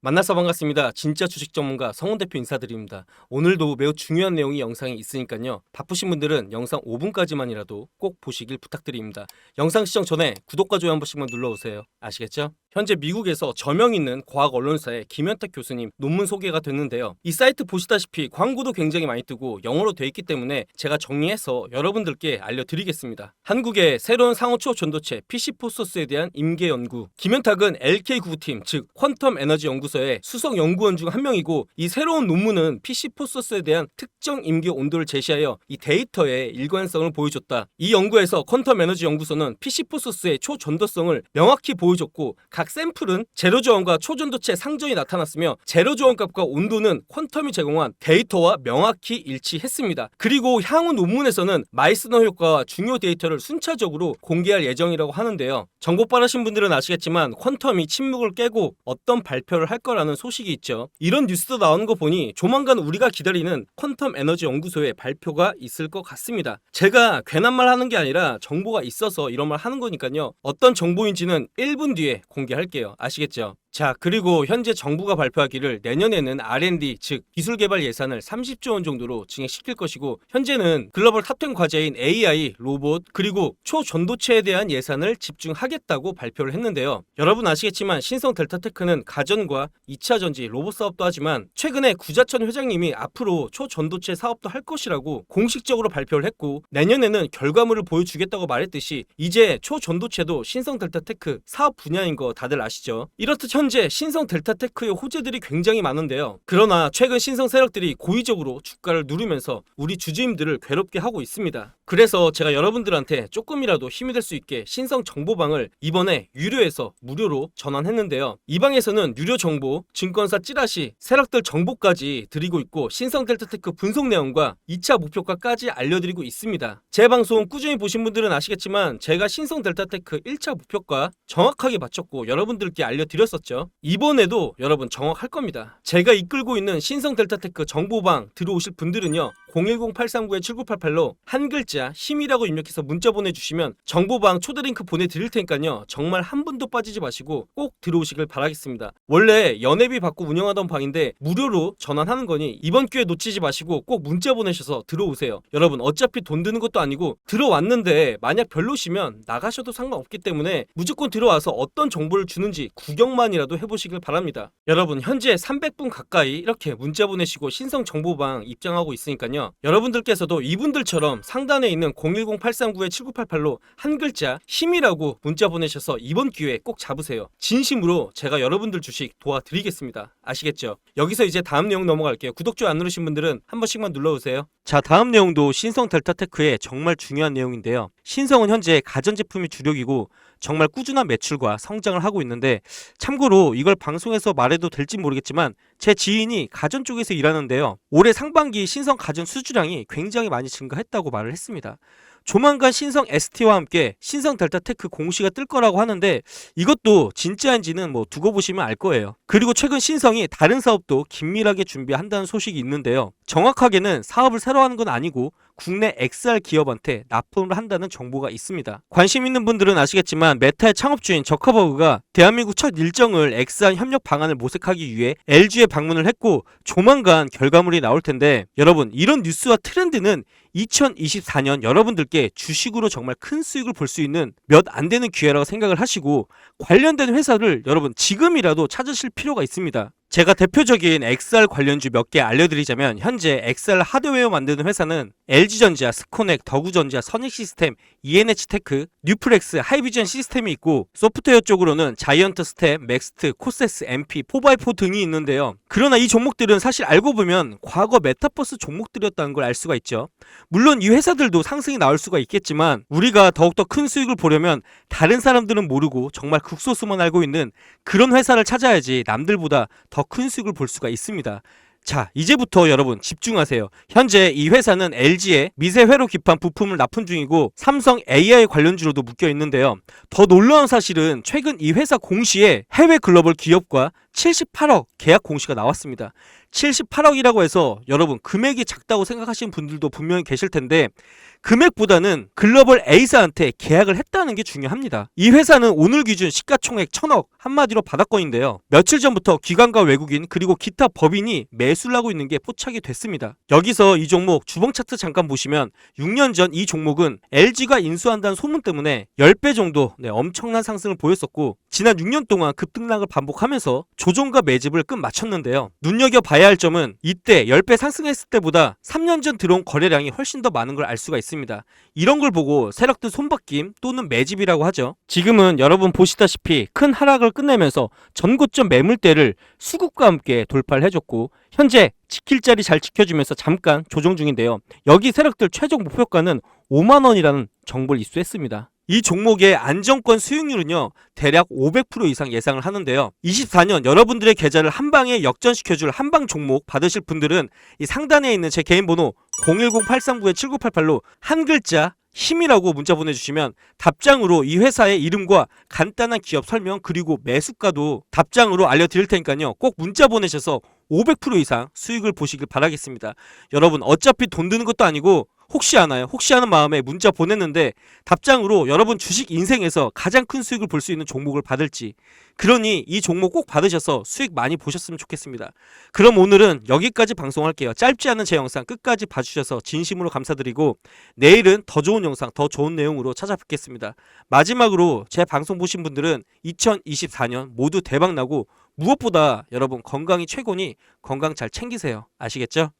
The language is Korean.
만나서 반갑습니다. 진짜 주식 전문가 성훈 대표 인사드립니다. 오늘도 매우 중요한 내용이 영상에 있으니까요. 바쁘신 분들은 영상 5분까지만이라도 꼭 보시길 부탁드립니다. 영상 시청 전에 구독과 좋아요 한 번씩만 눌러오세요. 아시겠죠? 현재 미국에서 저명 있는 과학 언론사의 김현탁 교수님 논문 소개가 됐는데요. 이 사이트 보시다시피 광고도 굉장히 많이 뜨고 영어로 돼 있기 때문에 제가 정리해서 여러분들께 알려드리겠습니다. 한국의 새로운 상호초 전도체 PC4소스에 대한 임계 연구. 김현탁은 LK 구팀 즉 퀀텀 에너지 연구 소의 수석 연구원 중 한 명이고 이 새로운 논문은 PC4소스에 대한 특정 임계 온도를 제시하여 이 데이터의 일관성을 보여줬다. 이 연구에서 퀀텀 에너지 연구소는 PC4소스의 초전도성을 명확히 보여줬고 각 샘플은 제로 저온과 초전도체 상전이 나타났으며 제로 저온 값과 온도는 퀀텀이 제공한 데이터와 명확히 일치했습니다. 그리고 향후 논문에서는 마이스너 효과와 중요 데이터를 순차적으로 공개할 예정이라고 하는데요. 정보 빠르신 분들은 아시겠지만 퀀텀이 침묵을 깨고 어떤 발표를 할 거라는 소식이 있죠. 이런 뉴스도 나오는 거 보니 조만간 우리가 기다리는 퀀텀 에너지 연구소의 발표가 있을 것 같습니다. 제가 괜한 말 하는 게 아니라 정보가 있어서 이런 말 하는 거니까요. 어떤 정보인지는 1분 뒤에 공개할게요. 아시겠죠? 자, 그리고 현재 정부가 발표하기를 내년에는 R&D, 즉 기술 개발 예산을 30조 원 정도로 증액시킬 것이고 현재는 글로벌 탑10 과제인 AI, 로봇, 그리고 초전도체에 대한 예산을 집중하겠다고 발표를 했는데요. 여러분 아시겠지만 신성 델타테크는 가전과 2차 전지, 로봇 사업도 하지만 최근에 구자천 회장님이 앞으로 초전도체 사업도 할 것이라고 공식적으로 발표를 했고 내년에는 결과물을 보여주겠다고 말했듯이 이제 초전도체도 신성 델타테크 사업 분야인 거 다들 아시죠? 이렇듯 현재 신성 델타테크의 호재들이 굉장히 많은데요. 그러나 최근 신성 세력들이 고의적으로 주가를 누르면서 우리 주주님들을 괴롭게 하고 있습니다. 그래서 제가 여러분들한테 조금이라도 힘이 될 수 있게 신성 정보방을 이번에 유료에서 무료로 전환했는데요. 이 방에서는 유료 정보, 증권사 찌라시, 세력들 정보까지 드리고 있고 신성 델타테크 분석 내용과 2차 목표가까지 알려드리고 있습니다. 제 방송 꾸준히 보신 분들은 아시겠지만 제가 신성 델타테크 1차 목표가 정확하게 맞췄고 여러분들께 알려드렸었죠. 이번에도 여러분 정확할 겁니다. 제가 이끌고 있는 신성 델타테크 정보방 들어오실 분들은요. 010-839-7988로 한 글자 힘이라고 입력해서 문자 보내주시면 정보방 초대링크 보내드릴 테니까요. 정말 한 분도 빠지지 마시고 꼭 들어오시길 바라겠습니다. 원래 연회비 받고 운영하던 방인데 무료로 전환하는 거니 이번 기회 놓치지 마시고 꼭 문자 보내셔서 들어오세요. 여러분 어차피 돈 드는 것도 아니고 들어왔는데 만약 별로시면 나가셔도 상관없기 때문에 무조건 들어와서 어떤 정보를 주는지 구경만이라도 해보시길 바랍니다. 여러분 현재 300분 가까이 이렇게 문자 보내시고 신성 정보방 입장하고 있으니까요. 여러분들께서도 이분들처럼 상단에 있는 010-839-7988로 한 글자 힘이라고 문자 보내셔서 이번 기회에 꼭 잡으세요. 진심으로 제가 여러분들 주식 도와드리겠습니다. 아시겠죠? 여기서 이제 다음 내용 넘어갈게요. 구독, 좋아요 안 누르신 분들은 한 번씩만 눌러주세요. 자, 다음 내용도 신성 델타테크의 정말 중요한 내용인데요. 신성은 현재 가전제품이 주력이고 정말 꾸준한 매출과 성장을 하고 있는데 참고로 이걸 방송에서 말해도 될지 모르겠지만 제 지인이 가전 쪽에서 일하는데요. 올해 상반기 신성 가전 수주량이 굉장히 많이 증가했다고 말을 했습니다. 조만간 신성 ST와 함께 신성 델타테크 공시가 뜰 거라고 하는데 이것도 진짜인지는 뭐 두고 보시면 알 거예요. 그리고 최근 신성이 다른 사업도 긴밀하게 준비한다는 소식이 있는데요. 정확하게는 사업을 새로 하는 건 아니고 국내 XR 기업한테 납품을 한다는 정보가 있습니다. 관심 있는 분들은 아시겠지만 메타의 창업주인 저커버그가 대한민국 첫 일정을 XR 협력 방안을 모색하기 위해 LG에 방문을 했고 조만간 결과물이 나올 텐데 여러분 이런 뉴스와 트렌드는 2024년 여러분들께 주식으로 정말 큰 수익을 볼 수 있는 몇 안 되는 기회라고 생각을 하시고 관련된 회사를 여러분 지금이라도 찾으실 필요가 있습니다. 제가 대표적인 XR 관련주 몇 개 알려드리자면 현재 XR 하드웨어 만드는 회사는 LG전자, 스코넥, 더구전자, 선익시스템, ENH테크, 뉴플렉스, 하이비전 시스템이 있고 소프트웨어 쪽으로는 자이언트 스텝, 맥스트, 코세스, MP, 4x4 등이 있는데요. 그러나 이 종목들은 사실 알고 보면 과거 메타버스 종목들이었다는 걸 알 수가 있죠. 물론 이 회사들도 상승이 나올 수가 있겠지만 우리가 더욱더 큰 수익을 보려면 다른 사람들은 모르고 정말 극소수만 알고 있는 그런 회사를 찾아야지 남들보다 더큰 수익을 볼 수가 있습니다. 자, 이제부터 여러분 집중하세요. 현재 이 회사는 LG에 미세 회로 기판 부품을 납품 중이고 삼성 AI 관련주로도 묶여 있는데요. 더 놀라운 사실은 최근 이 회사 공시에 해외 글로벌 기업과 78억 계약 공시가 나왔습니다. 78억이라고 해서 여러분 금액이 작다고 생각하시는 분들도 분명히 계실 텐데 금액보다는 글로벌 A사한테 계약을 했다는 게 중요합니다. 이 회사는 오늘 기준 시가총액 1000억 한마디로 바닥권인데요. 며칠 전부터 기관과 외국인 그리고 기타 법인이 매수를 하고 있는 게 포착이 됐습니다. 여기서 이 종목 주봉 차트 잠깐 보시면 6년 전 이 종목은 LG가 인수한다는 소문 때문에 10배 정도 네, 엄청난 상승을 보였었고 지난 6년 동안 급등락을 반복하면서 조 정과 매집을 끝 마쳤는데요. 눈여겨봐야 할 점은 이때 10배 상승했을 때보다 3년 전 들어온 거래량이 훨씬 더 많은 걸 알 수가 있습니다. 이런 걸 보고 세력들 손바뀜 또는 매집이라고 하죠. 지금은 여러분 보시다시피 큰 하락을 끝내면서 전고점 매물대를 수급과 함께 돌파를 해줬고 현재 지킬 자리 잘 지켜주면서 잠깐 조정 중인데요. 여기 세력들 최종 목표가는 5만 원이라는 정보를 입수했습니다. 이 종목의 안정권 수익률은요 대략 500% 이상 예상을 하는데요. 24년 여러분들의 계좌를 한 방에 역전시켜줄 한방 종목 받으실 분들은 이 상단에 있는 제 개인 번호 010-839-7988로 한 글자 힘이라고 문자 보내주시면 답장으로 이 회사의 이름과 간단한 기업 설명 그리고 매수가도 답장으로 알려드릴 테니까요. 꼭 문자 보내셔서 500% 이상 수익을 보시길 바라겠습니다. 여러분 어차피 돈 드는 것도 아니고 혹시 아나요? 혹시 하는 마음에 문자 보냈는데 답장으로 여러분 주식 인생에서 가장 큰 수익을 볼 수 있는 종목을 받을지 그러니 이 종목 꼭 받으셔서 수익 많이 보셨으면 좋겠습니다. 그럼 오늘은 여기까지 방송할게요. 짧지 않은 제 영상 끝까지 봐주셔서 진심으로 감사드리고 내일은 더 좋은 영상, 더 좋은 내용으로 찾아뵙겠습니다. 마지막으로 제 방송 보신 분들은 2024년 모두 대박 나고 무엇보다 여러분 건강이 최고니 건강 잘 챙기세요. 아시겠죠?